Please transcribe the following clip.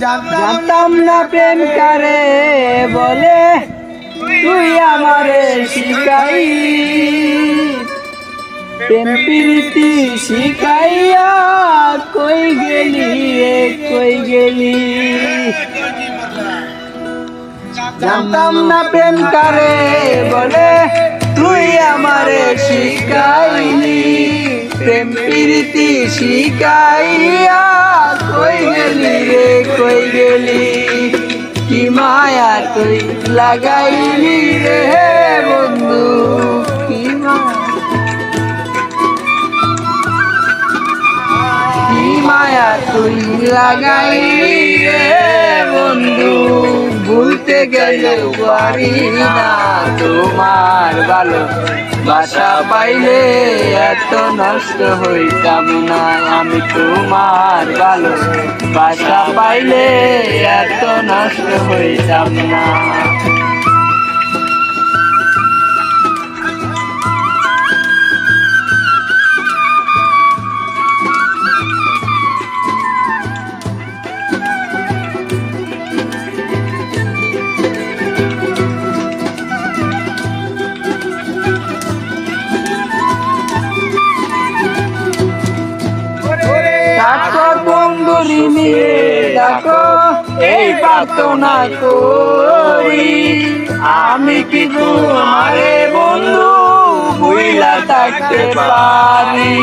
জানতাম না প্রেম কারে বলে। তুই আমারে শিখাই। প্রেম প্রীতি শিখাইয়া কই গেলি রে, কই গেলি? জানতাম না প্রেম কারে বলে। তুই আমারে শিখাইলি। প্রেম প্রীতি শিখাইয়া কই গেলি রে গেলি কি মায়া তুই লাগাইলি রে বন্ধু কি মায়া তুই লাগাইলি রে বন্ধু। ভুলতে গেলে পারি না তোমার ভালো বাসা পাইলে এত নষ্ট হইতাম না, আমি তোমার ভালো বাসা পাইলে এত নষ্ট হইতাম না। নিয়ে ডাকো এই প্রার্থনা করি। আমি কি তোমারে বন্ধু বুইলা থাকতে পারি?